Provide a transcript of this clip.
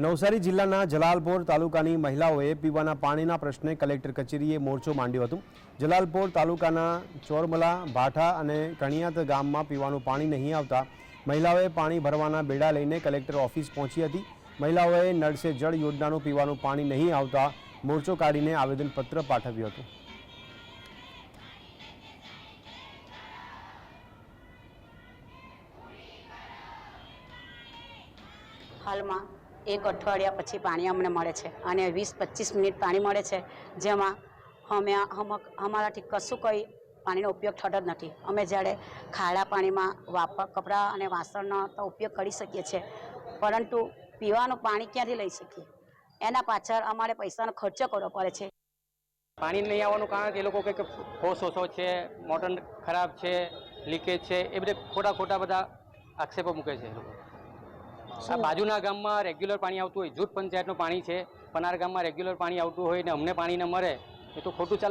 નવસારી જિલ્લાના જલાલપોર તાલુકાની મહિલાઓએ પીવાના પાણીના પ્રશ્ને કલેક્ટર કચેરીએ મોરચો માંડ્યો હતો. જલાલપોર તાલુકાના ચોરમલા, ભાઠા અને કણિયાત ગામમાં પીવાનું પાણી નહીં આવતા મહિલાઓએ પાણી ભરવાના બેડા લઈને કલેક્ટર ઓફિસ પહોંચી હતી. મહિલાઓએ નળ સે જળ યોજનાનું પીવાનું પાણી નહીં આવતા મોરચો કાઢીને આવેદનપત્ર પાઠવ્યું હતું. હાલમાં એક અઠવાડિયા પછી પાણી અમને મળે છે અને વીસ પચીસ મિનિટ પાણી મળે છે. જેમાં અમે અમારાથી કશું કંઈ પાણીનો ઉપયોગ થતો જ નથી. અમે જ્યારે ખાડા પાણીમાં વાપર કપડાં અને વાસણનો તો ઉપયોગ કરી શકીએ છીએ. પરંતુ પીવાનું પાણી ક્યાંથી લઈ શકીએ? એના પાછળ અમારે પૈસાનો ખર્ચો કરવો પડે છે. પાણી નહીં આવવાનું કારણ કે એ લોકો કંઈક ફોસ ઓછો છે, મોટર ખરાબ છે લીકેજ છે, એ બધે ખોટા ખોટા બધા આક્ષેપો મૂકે છે એ લોકો. આ બાજુના ગામમાં રેગ્યુલર પાણી આવતું હોય, જૂથ પંચાયતનું પાણી છે. પનાર ગામમાં રેગ્યુલર પાણી આવતું હોય ને અમને પાણી ન મળે, એ તો ખોટું ચાલે.